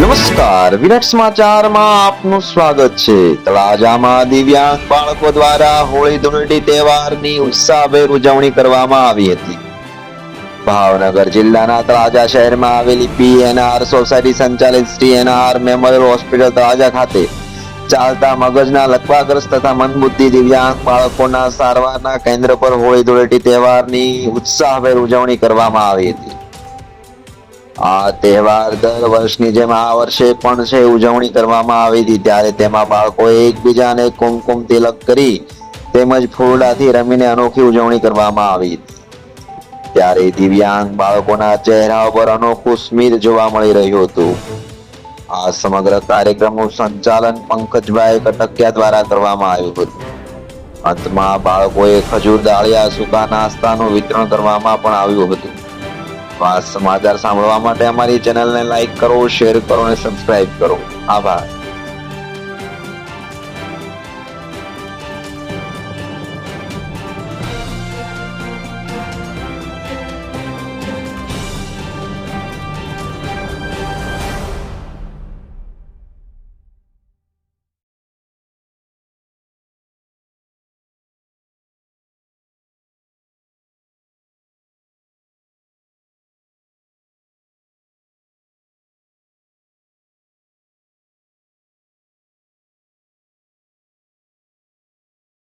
નમસ્કાર, વિરાટ સમાચારમાં આપનું સ્વાગત છે. તળાજામાં દિવ્યાંગ બાળકો દ્વારા હોળી ધૂળેટી તહેવારની ઉત્સાહભેર ઉજવણી કરવામાં આવી હતી. ભાવનગર જિલ્લાના તળાજા શહેરમાં આવેલી પીએનઆર સોસાયટી સંચાલિત Shri NR memorial hospital Talaja ખાતે ચાલતા મગજના લકવાગ્રસ્ત તથા મંદબુદ્ધિ દિવ્યાંગ બાળકોના સારવારના કેન્દ્ર પર હોળી ધૂળેટી તહેવારની ઉત્સાહભેર ઉજવણી કરવામાં આવી હતી. આ તહેવાર દર વર્ષની જેમ આ વર્ષે પણ છે, ઉજવણી કરવામાં આવી હતી. ત્યારે તેમાં બાળકોએ એકબીજાને કુમકુમ તિલક કરી તેમજ ફૂલડાથી રમીને અનોખી ઉજવણી કરવામાં આવી. હતી ત્યારે દિવ્યાંગ બાળકોના ચહેરા પર અનોખું સ્મિત જોવા મળી રહ્યું હતું. આ સમગ્ર કાર્યક્રમનું સંચાલન પંકજભાઈ કટકિયા દ્વારા કરવામાં આવ્યું હતું. અંતમાં બાળકોએ ખજૂર દાળિયા, સૂકા નાસ્તાનું વિતરણ કરવામાં પણ આવ્યું હતું. સમાચાર સાંભળવા માટે અમારી ચેનલને લાઈક કરો શેર કરો અને સબસ્ક્રાઇબ કરો. આભાર.